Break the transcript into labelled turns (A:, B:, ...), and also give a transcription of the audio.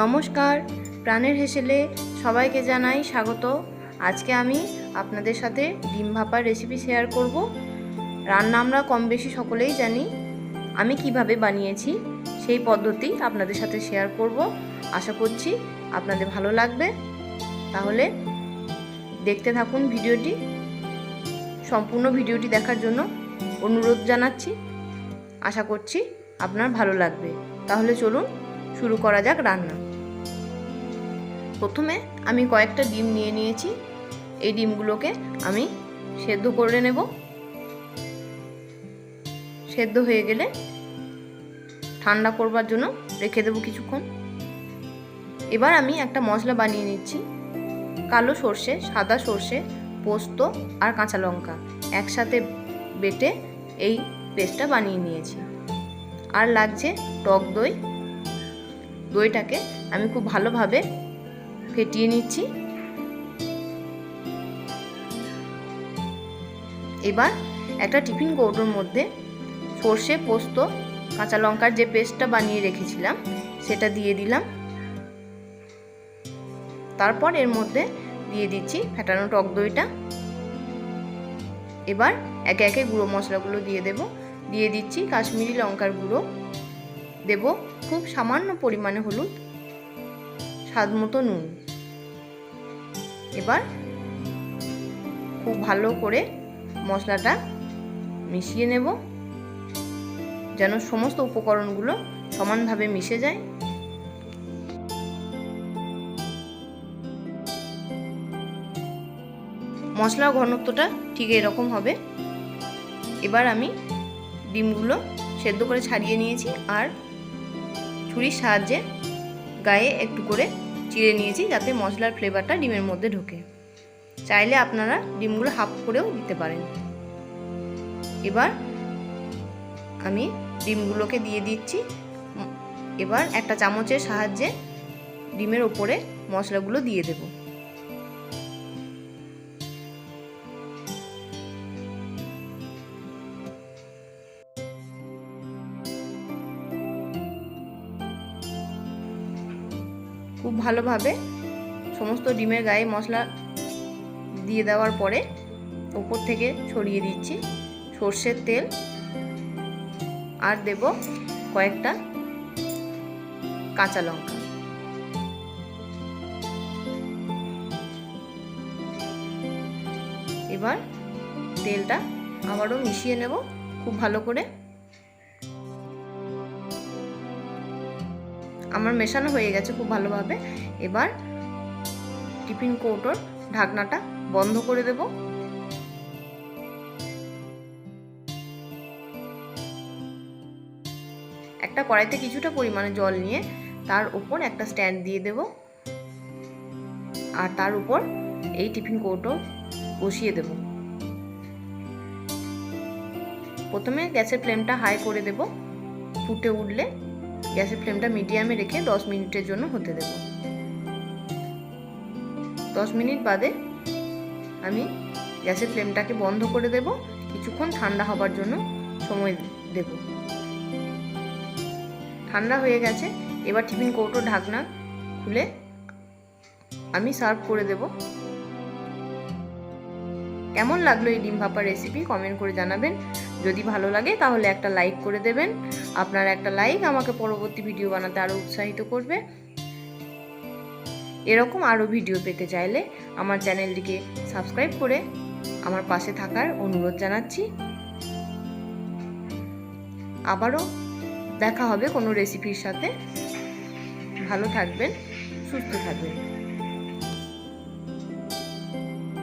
A: নমস্কার। প্রাণের হেসেলে সবাইকে জানাই স্বাগত। আজকে আমি আপনাদের সাথে ডিম ভাপার রেসিপি শেয়ার করব। রান্না আমরা কম বেশি সকলেই জানি। আমি কীভাবে বানিয়েছি সেই পদ্ধতি আপনাদের সাথে শেয়ার করব। আশা করছি আপনাদের ভালো লাগবে। তাহলে দেখতে থাকুন ভিডিওটি। সম্পূর্ণ ভিডিওটি দেখার জন্য অনুরোধ জানাচ্ছি। আশা করছি আপনার ভালো লাগবে। তাহলে চলুন শুরু করা যাক রান্না। প্রথমে আমি কয়েকটা ডিম নিয়ে নিয়েছি। এই ডিমগুলোকে আমি সেদ্ধ করে নেব। সেদ্ধ হয়ে গেলে ঠান্ডা করবার জন্য রেখে দেবো কিছুক্ষণ। এবার আমি একটা মশলা বানিয়ে নিচ্ছি। কালো সর্ষে, সাদা সর্ষে, পোস্ত আর কাঁচা লঙ্কা একসাথে বেটে এই পেস্টটা বানিয়ে নিয়েছি। আর লাগছে টক দই। দইটাকে আমি খুব ভালোভাবে ফেটিয়ে নিচ্ছি। এবার একটা টিফিন কৌটোর মধ্যে সর্ষে, পোস্ত, কাঁচা লঙ্কার যে পেস্টটা বানিয়ে রেখেছিলাম, সেটা দিয়ে দিলাম। তারপর এর মধ্যে দিয়ে দিচ্ছি ফেটানো টক দইটা। এবার একে একে গুঁড়ো মশলাগুলো দিয়ে দেব। দিয়ে দিচ্ছি কাশ্মীরি লঙ্কার গুঁড়ো। দেব খুব সামান্য পরিমাণে হলুদ, স্বাদ মতো নুন। এবার খুব ভালো করে মশলাটা মিশিয়ে নেব, যেন সমস্ত উপকরণগুলো সমানভাবে মিশে যায়। মশলা ঘনত্বটা ঠিক এরকম হবে। এবার আমি ডিমগুলো সেদ্ধ করে ছাড়িয়ে নিয়েছি, আর ছুরির সাহায্যে গায়ে একটু করে চিড়ে নিয়েছি যাতে মশলার ফ্লেভারটা ডিমের মধ্যে ঢোকে। চাইলে আপনারা ডিমগুলো হাফ করেও দিতে পারেন। এবার আমি ডিমগুলোকে দিয়ে দিচ্ছি। এবার একটা চামচের সাহায্যে ডিমের ওপরে মশলাগুলো দিয়ে দেব। খুব ভালোভাবে সমস্ত ডিমের গায়ে মশলা দিয়ে দেওয়ার পরে ওপর থেকে ছড়িয়ে দিচ্ছি। সর্ষের তেল। আর দেব কয়েকটা কাঁচা লঙ্কা। এবার তেলটা আবারও মিশিয়ে নেব খুব ভালো করে। আমার মেশানো হয়ে গেছে খুব ভালোভাবে। এবার টিফিন কৌটোর ঢাকনাটা বন্ধ করে দেব। একটা কড়াইতে কিছুটা পরিমাণে জল নিয়ে তার উপর একটা স্ট্যান্ড দিয়ে দেব। আর তার উপর এই টিফিন কৌটো বসিয়ে দেব। প্রথমে গ্যাসের ফ্লেমটা হাই করে দেব। ফুটে উঠলে গ্যাসের ফ্লেমটা মিডিয়ামে রেখে দশ মিনিটের জন্য হতে দেব। দশ মিনিট বাদে আমি গ্যাসের ফ্লেমটাকে বন্ধ করে দেব। কিছুক্ষণ ঠান্ডা হবার জন্য সময় দেব। ঠান্ডা হয়ে গেছে, এবার টিফিন কৌটো ঢাকনা খুলে আমি সার্ভ করে দেব। কেমন লাগল এই ডিম ভাপার রেসিপি কমেন্ট করে জানাবেন। যদি ভালো লাগে, তাহলে একটা লাইক করে দেবেন। আপনার একটা লাইক আমাকে পরবর্তী ভিডিও বানাতে আরও উৎসাহিত করবে। এরকম আরও ভিডিও পেতে চাইলে আমার চ্যানেলটিকে সাবস্ক্রাইব করে আমার পাশে থাকার অনুরোধ জানাচ্ছি। আবারও দেখা হবে কোনো রেসিপির সাথে। ভালো থাকবেন, সুস্থ থাকবেন।